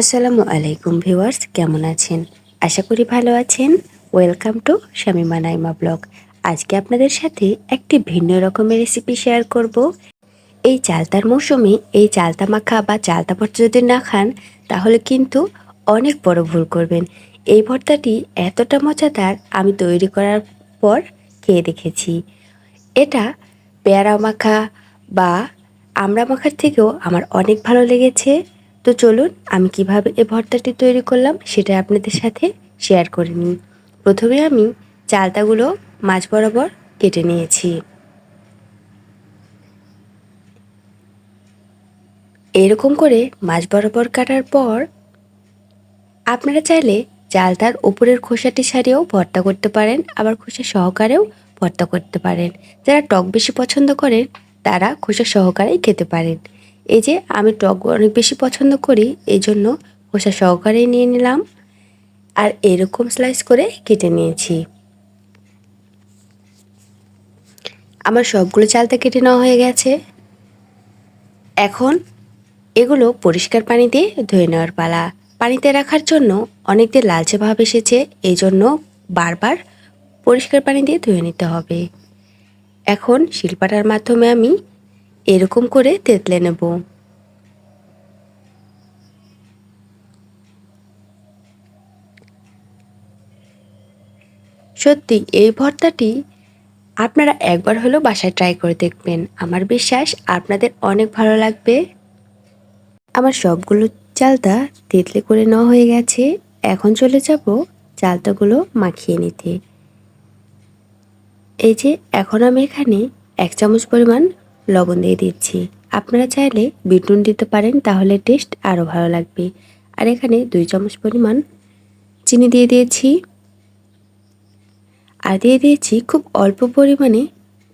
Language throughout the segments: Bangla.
আসসালামু আলাইকুম ভিউয়ার্স, কেমন আছেন? আশা করি ভালো আছেন। Welcome to Shamima Naima blog আজকে আপনাদের সাথে একটি ভিন্ন রকমের রেসিপি শেয়ার করব। এই চালতার মৌসুমে এই চালতা মাখা বা চালতা ভর্তা যদি না খান, তাহলে কিন্তু অনেক বড় ভুল করবেন। এই ভর্তাটি এতটা মজাদার আমি তৈরি করার পর খেয়ে দেখেছি। এটা পেয়ারা মাখা বা আমড়া মাখার থেকেও আমার অনেক ভালো লেগেছে। তো চলুন, আমি কীভাবে এই ভর্তাটি তৈরি করলাম সেটা আপনাদের সাথে শেয়ার করে নিই। প্রথমে আমি চালতাগুলো মাছ বরাবর কেটে নিয়েছি। এরকম করে মাছ বরাবর কাটার পর আপনারা চাইলে চালতার উপরের খোসাটি সারিয়েও ভর্তা করতে পারেন, আবার খোসা সহকারেও ভর্তা করতে পারেন। যারা টক বেশি পছন্দ করেন, তারা খোসা সহকারেই খেতে পারেন। এই যে আমি টক অনেক বেশি পছন্দ করি, এই জন্য খোসা সহকারেই নিয়ে নিলাম আর এরকম স্লাইস করে কেটে নিয়েছি। আমার সবগুলো চালতা কেটে নেওয়া হয়ে গেছে। এখন এগুলো পরিষ্কার পানি দিয়ে ধুয়ে নেওয়ার পালা। পানিতে রাখার জন্য অনেকদের লালচে ভাব এসেছে, এই জন্য বারবার পরিষ্কার পানি দিয়ে ধুয়ে নিতে হবে। এখন শিলপাটার মাধ্যমে আমি এরকম করে তেতলে নেব। সত্যি, এই ভর্তাটি আপনারা একবার হলেও বাসায় ট্রাই করে দেখবেন। আমার বিশ্বাস আপনাদের অনেক ভালো লাগবে। আমার সবগুলো চালতা তেতলে করে নেওয়া হয়ে গেছে। এখন চলে যাব চালতাগুলো মাখিয়ে নিতে। এই যে, এখন আমি এখানে এক চামচ পরিমাণ লবণ দিয়ে দিচ্ছি। আপনারা চাইলে বিটুন দিতে পারেন, তাহলে টেস্ট আরও ভালো লাগবে। আর এখানে দুই চামচ পরিমাণ চিনি দিয়ে দিয়েছি। আর দিয়ে দিয়েছি খুব অল্প পরিমাণে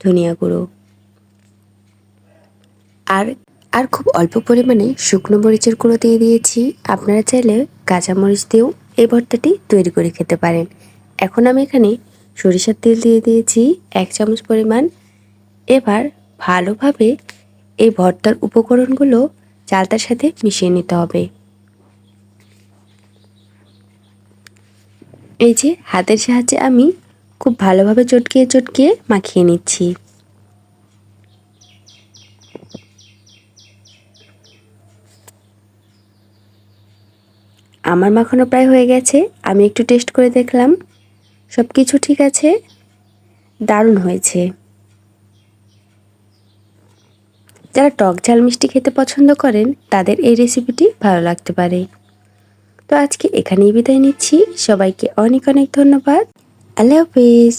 ধনিয়া গুঁড়ো। আর আর খুব অল্প পরিমাণে শুকনো মরিচের গুঁড়ো দিয়ে দিয়েছি। আপনারা চাইলে কাঁচা মরিচ দিয়েও এই ভর্তাটি তৈরি করে খেতে পারেন। এখন আমি এখানে সরিষার তেল দিয়ে দিয়েছি, এক চামচ পরিমাণ। এবার ভালোভাবে এই ভর্তার উপকরণগুলো চালতার সাথে মিশিয়ে নিতে হবে। এই যে হাতের সাহায্যে আমি খুব ভালোভাবে চটকিয়ে চটকিয়ে মাখিয়ে নিচ্ছি। আমার মাখানো প্রায় হয়ে গেছে, আমি একটু টেস্ট করে দেখলাম। সব কিছু ঠিক আছে, দারুণ হয়েছে। যারা টক ঝাল মিষ্টি খেতে পছন্দ করেন, তাদের এই রেসিপিটি ভালো লাগতে পারে। তো আজকে এখানেই বিদায় নিচ্ছি। সবাইকে অনেক অনেক ধন্যবাদ। আল্লাহ হাফিজ।